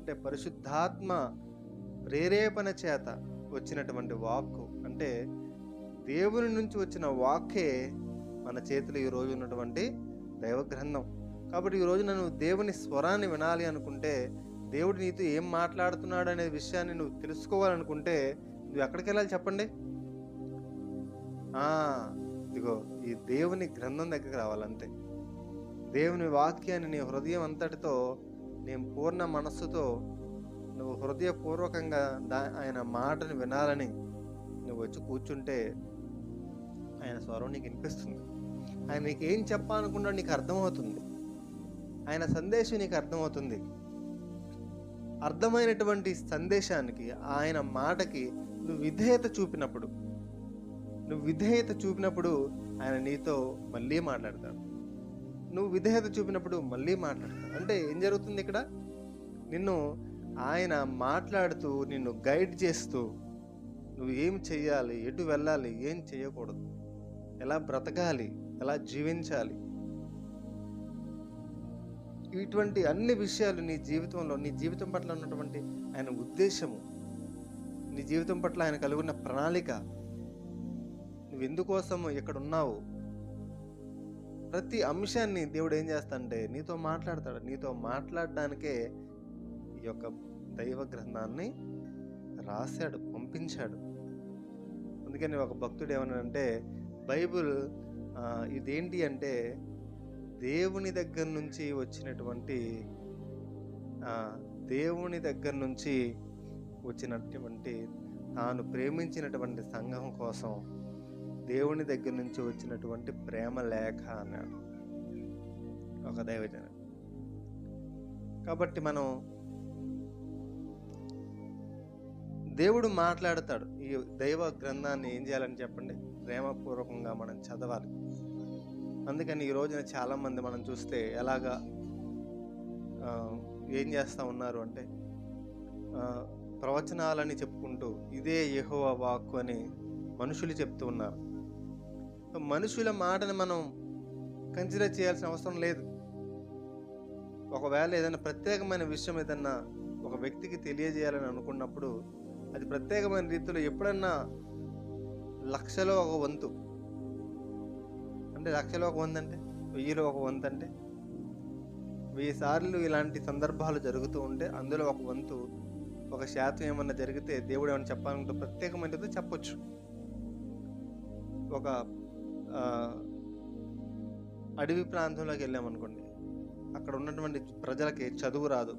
అంటే పరిశుద్ధాత్మ ప్రేరేపణ చేత వచ్చినటువంటి వాక్కు. అంటే దేవుని నుంచి వచ్చిన వాక్కే మన చేతిలో ఈ రోజు ఉన్నటువంటి దైవ గ్రంథం కాబట్టి ఈ రోజు దేవుని స్వరాన్ని వినాలి అనుకుంటే దేవుడు నీతో ఏం మాట్లాడుతున్నాడు అనే విషయాన్ని నువ్వు తెలుసుకోవాలనుకుంటే నువ్వు ఎక్కడికి వెళ్ళాలి చెప్పండి? ఇదిగో ఈ దేవుని గ్రంథం దగ్గరికి రావాలంతే. దేవుని వాక్యాన్ని నీ హృదయం అంతటితో నేను పూర్ణ మనస్సుతో నువ్వు హృదయపూర్వకంగా దా ఆయన మాటను వినాలని నువ్వు వచ్చి కూర్చుంటే ఆయన స్వరం నీకు వినిపిస్తుంది. ఆయన నీకు ఏం చెప్పాలనుకున్నా నీకు అర్థమవుతుంది. ఆయన సందేశం నీకు అర్థమవుతుంది. అర్థమైనటువంటి సందేశానికి ఆయన మాటకి నువ్వు విధేయత చూపినప్పుడు నువ్వు విధేయత చూపినప్పుడు ఆయన నీతో మళ్ళీ మాట్లాడతాడు. నువ్వు విధేయత చూపినప్పుడు మళ్ళీ మాట్లాడతావు అంటే ఏం జరుగుతుంది ఇక్కడ? నిన్ను ఆయన మాట్లాడుతూ నిన్ను గైడ్ చేస్తూ నువ్వు ఏం చెయ్యాలి? ఎటు వెళ్ళాలి? ఏం చేయకూడదు ఎలా బ్రతకాలి? ఎలా జీవించాలి? ఇటువంటి అన్ని విషయాలు నీ జీవితంలో నీ జీవితం పట్ల ఉన్నటువంటి ఆయన ఉద్దేశము నీ జీవితం పట్ల ఆయన కలిగి ఉన్న ప్రణాళిక నువ్వు ఎందుకోసం ఇక్కడ ఉన్నావు ప్రతి అంశాన్ని దేవుడు ఏం చేస్తాడంటే నీతో మాట్లాడతాడు. నీతో మాట్లాడడానికే ఈ యొక్క దైవ గ్రంథాన్ని రాశాడు పంపించాడు. అందుకని ఒక భక్తుడు ఏమన్నాడంటే బైబిల్ ఇదేంటి అంటే దేవుని దగ్గర నుంచి వచ్చినటువంటి దేవుని దగ్గర నుంచి వచ్చినటువంటి తాను ప్రేమించినటువంటి సంఘం కోసం దేవుని దగ్గర నుంచి వచ్చినటువంటి ప్రేమ లేఖ అన్నాడు. ఒక దైవజన. కాబట్టి మనం దేవుడు మాట్లాడతాడు. ఈ దైవ గ్రంథాన్ని ఏం చేయాలని చెప్పండి? ప్రేమపూర్వకంగా మనం చదవాలి. అందుకని ఈ రోజున చాలామంది మనం చూస్తే ఎలాగా ఏం చేస్తూ ఉన్నారు అంటే ప్రవచనాలని చెప్పుకుంటూ ఇదే యహో వాక్కు అని మనుషులు చెప్తూ ఉన్నారు. మనుషుల మాటని మనం కన్సిడర్ చేయాల్సిన అవసరం లేదు. ఒకవేళ ఏదైనా ప్రత్యేకమైన విషయం ఏదన్నా ఒక వ్యక్తికి తెలియజేయాలని అనుకున్నప్పుడు అది ప్రత్యేకమైన రీతిలో ఎప్పుడన్నా లక్షలో ఒక వంతు. అంటే లక్షలో ఒక వంతు అంటే? వెయ్యిలో ఒక వంతు అంటే? వెయ్యి సార్లు ఇలాంటి సందర్భాలు జరుగుతూ ఉంటే అందులో ఒక వంతు ఒక శాతం ఏమన్నా జరిగితే దేవుడు ఏమైనా చెప్పాలంటే ప్రత్యేకమైనది చెప్పొచ్చు. ఒక అడవి ప్రాంతంలోకి వెళ్ళామనుకోండి అక్కడ ఉన్నటువంటి ప్రజలకి చదువు రాదు.